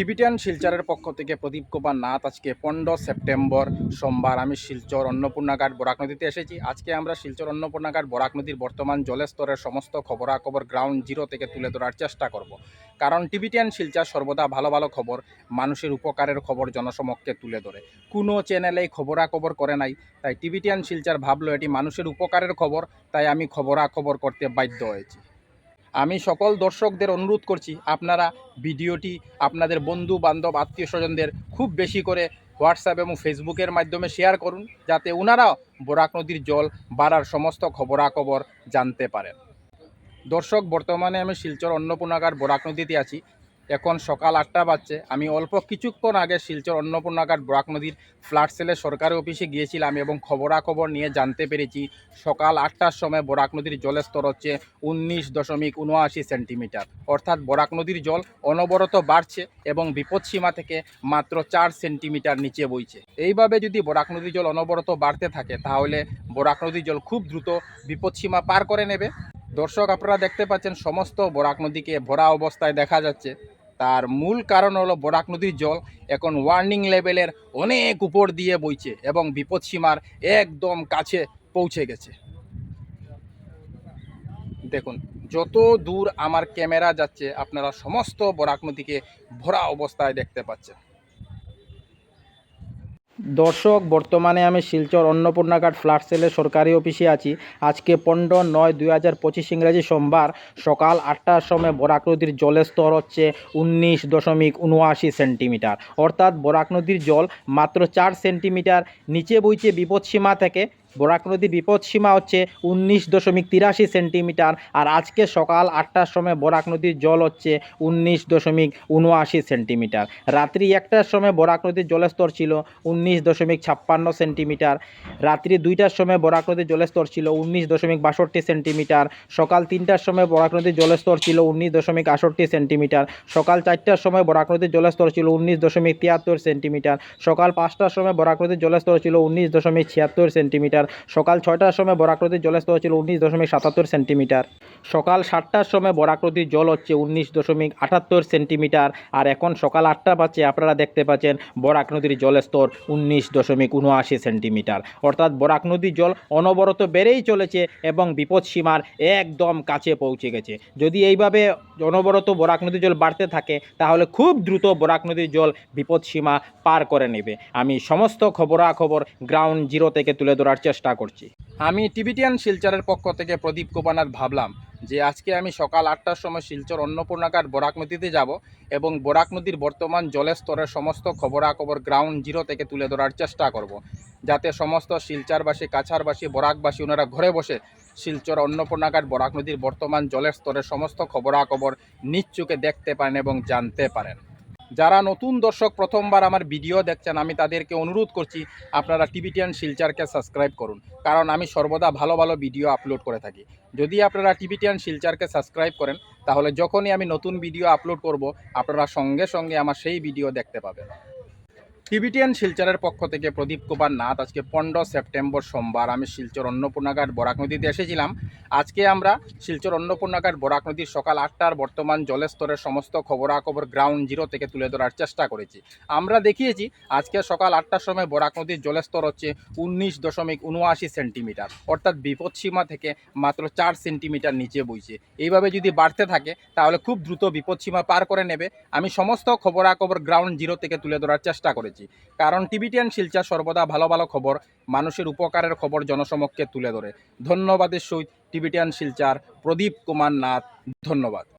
Tibetan শিলচরের পক্ষ থেকে প্রদীপ কুমার নাথ আজকে পনেরো সেপ্টেম্বর সোমবার। আমি শিলচর অন্নপূর্ণাঘাট বরাক নদীতে এসেছি। আজকে আমরা শিলচর অন্নপূর্ণাঘাট বরাক নদীর বর্তমান জলস্তরের সমস্ত খবরাখবর গ্রাউন্ড জিরো থেকে তুলে ধরার চেষ্টা করব। কারণ টিবিটিয়ান শিলচর সর্বদা ভালো ভালো খবর, মানুষের উপকারের খবর জনসমক্ষে তুলে ধরে। কোনো চ্যানেলেই খবরাখবর করে নাই, তাই টিবিটিয়ান শিলচর ভাবলো এটি মানুষের উপকারের খবর, তাই আমি খবরাখবর করতে বাধ্য হয়েছি। আমি সকল দর্শকদের অনুরোধ করছি, আপনারা ভিডিওটি আপনাদের বন্ধু, বান্ধব, আত্মীয় স্বজনদের খুব বেশি করে হোয়াটসঅ্যাপ এবং ফেসবুকের মাধ্যমে শেয়ার করুন, যাতে ওনারাও বরাক নদীর জল বাড়ার সমস্ত খবরাখবর জানতে পারেন। দর্শক, বর্তমানে আমি শিলচর অন্নপূর্ণাগার বরাক নদীতে আছি। এখন সকাল আটটা বাজছে। আমি অল্প কিছুক্ষণ আগে শিলচর অন্নপূর্ণাঘাট বরাক নদীর ফ্ল্যাট সেলের সরকারি অফিসে গিয়েছিলাম এবং খবরাখবর নিয়ে জানতে পেরেছি, সকাল আটটার সময় বরাক নদীর জলের স্তর হচ্ছে উনিশ দশমিক উনআশি সেন্টিমিটার। অর্থাৎ বরাক নদীর জল অনবরত বাড়ছে এবং বিপদসীমা থেকে মাত্র চার সেন্টিমিটার নিচে বইছে। এইভাবে যদি বরাক নদীর জল অনবরত বাড়তে থাকে, তাহলে বরাক নদীর জল খুব দ্রুত বিপদসীমা পার করে নেবে। দর্শক, আপনারা দেখতে পাচ্ছেন, সমস্ত বরাক নদীকে ভরা অবস্থায় দেখা যাচ্ছে। তার মূল কারণ হলো বরাক নদীর জল। এখন ওয়ার্নিং লেভেলের অনেক উপর দিয়ে বইছে এবং বিপদসীমার একদম কাছে পৌঁছে গেছে। দেখুন, যত দূর আমার ক্যামেরা যাচ্ছে, আপনারা সমস্ত বরাক নদীকে ভরা অবস্থায় দেখতে পাচ্ছেন। দর্শক, বর্তমানে আমি শিলচর অন্নপূর্ণাঘাট ফ্ল্যাট সেলের সরকারি অফিসে আছি। আজকে পনেরো নয় দুই হাজার পঁচিশ ইংরাজি সোমবার সকাল আটটার সময় বরাক নদীর জলের স্তর হচ্ছে উনিশ দশমিক উনআশি সেন্টিমিটার। অর্থাৎ বরাক নদীর জল মাত্র চার সেন্টিমিটার নিচে বইছে বিপদসীমা থেকে। বরাক নদীর বিপদসীমা হচ্ছে উনিশ দশমিক তিরাশি সেন্টিমিটার, আর আজকে সকাল আটটার সময় বরাক নদীর জল হচ্ছে উনিশ দশমিক উনআশি সেন্টিমিটার। রাত্রি একটার সময় বরাক নদীর জলস্তর ছিল উনিশ দশমিক ছাপ্পান্ন সেন্টিমিটার। রাত্রি দুইটার সময় বরাক নদীর জলের স্তর ছিল উনিশ দশমিক বাষট্টি সেন্টিমিটার। সকাল তিনটার সময় বরাক নদীর জলস্তর ছিল উনিশ দশমিক আষট্টি সেন্টিমিটার। সকাল চারটার সময় বরাক নদীর জলস্তর ছিল উনিশ দশমিক তিয়াত্তর সেন্টিমিটার। সকাল পাঁচটার সময় বরাক নদীর জলস্তর ছিল উনিশ দশমিক ছিয়াত্তর সেন্টিমিটার। সকাল ছয়টার সময় বরাক নদীর জলের স্তর ছিল উনিশ দশমিক সাতাত্তর সেন্টিমিটার। সকাল সাতটার সময় বরাক নদীর জল হচ্ছে উনিশ দশমিক আটাত্তর সেন্টিমিটার। আর এখন সকাল আটটা বাজছে, আপনারা দেখতে পাচ্ছেন বরাক নদীর জলের স্তর উনিশ দশমিক উনআশি সেন্টিমিটার। অর্থাৎ বরাক নদীর জল অনবরত বেড়েই চলেছে এবং বিপদসীমার একদম কাছে পৌঁছে গেছে। যদি এইভাবে অনবরত বরাক নদীর জল বাড়তে থাকে, তাহলে খুব দ্রুত বরাক নদীর জল বিপদসীমা পার করে নেবে। আমি সমস্ত খবরাখবর গ্রাউন্ড জিরো থেকে তুলে ধরার করছি আমি টিবিটিয়ান শিলচরের পক্ষ থেকে প্রদীপ কুমারনাথ ভাবলাম যে আজকে আমি সকাল আটটার সময় শিলচর অন্নপূর্ণাঘাট বরাক নদীতে যাব এবং বরাক নদীর বর্তমান জলের স্তরের সমস্ত খবরাখবর গ্রাউন্ড জিরো থেকে তুলে ধরার চেষ্টা করব। যাতে সমস্ত শিলচারবাসী কাছারবাসী বরাকবাসী ওনারা ঘরে বসে শিলচর অন্নপূর্ণাঘাট বরাক নদীর বর্তমান জলের স্তরের সমস্ত খবরাখবর নিচ্চুকে দেখতে পারেন এবং জানতে পারেন যারা নতুন দর্শক প্রথমবার আমার ভিডিও দেখছেন, আমি তাদেরকে অনুরোধ করছি, আপনারা টিভিটিয়ান শিলচারকে সাবস্ক্রাইব করুন। কারণ আমি সর্বদা ভালো ভালো ভিডিও আপলোড করে থাকি। যদি আপনারা টিভিটিয়ান শিলচারকে সাবস্ক্রাইব করেন, তাহলে যখনই আমি নতুন ভিডিও আপলোড করব, আপনারা সঙ্গে সঙ্গে আমার সেই ভিডিও দেখতে পাবেন। টিভিটিয়ান শিলচরের পক্ষ থেকে প্রদীপ কুমার নাথ আজকে পনেরো সেপ্টেম্বর সোমবার। আমি শিলচর অন্নপূর্ণাঘাট বরাক নদীতে এসেছিলাম। আজকে আমরা শিলচর অন্নপূর্ণাঘাট বরাক নদীর সকাল আটটার বর্তমান জলের স্তরের সমস্ত খবরাখবর গ্রাউন্ড জিরো থেকে তুলে ধরার চেষ্টা করেছি। আমরা দেখিয়েছি, আজকে সকাল আটটার সময় বরাক নদীর জলের স্তর হচ্ছে উনিশ দশমিক উনআশি সেন্টিমিটার, অর্থাৎ বিপদসীমা থেকে মাত্র চার সেন্টিমিটার নিচে বইছে। এইভাবে যদি বাড়তে থাকে, তাহলে খুব দ্রুত বিপদসীমা পার করে নেবে। আমি সমস্ত খবরাখবর গ্রাউন্ড জিরো থেকে তুলে ধরার চেষ্টা করেছি। কারণ টিভিটিয়ান শিলচা সর্বদা ভালো ভালো খবর, মানুষের উপকারের খবর জনসমক্ষে তুলে ধরে। ধন্যবাদের সহিত টিভিটিয়ান শিলচার, প্রদীপ কুমার নাথ, ধন্যবাদ।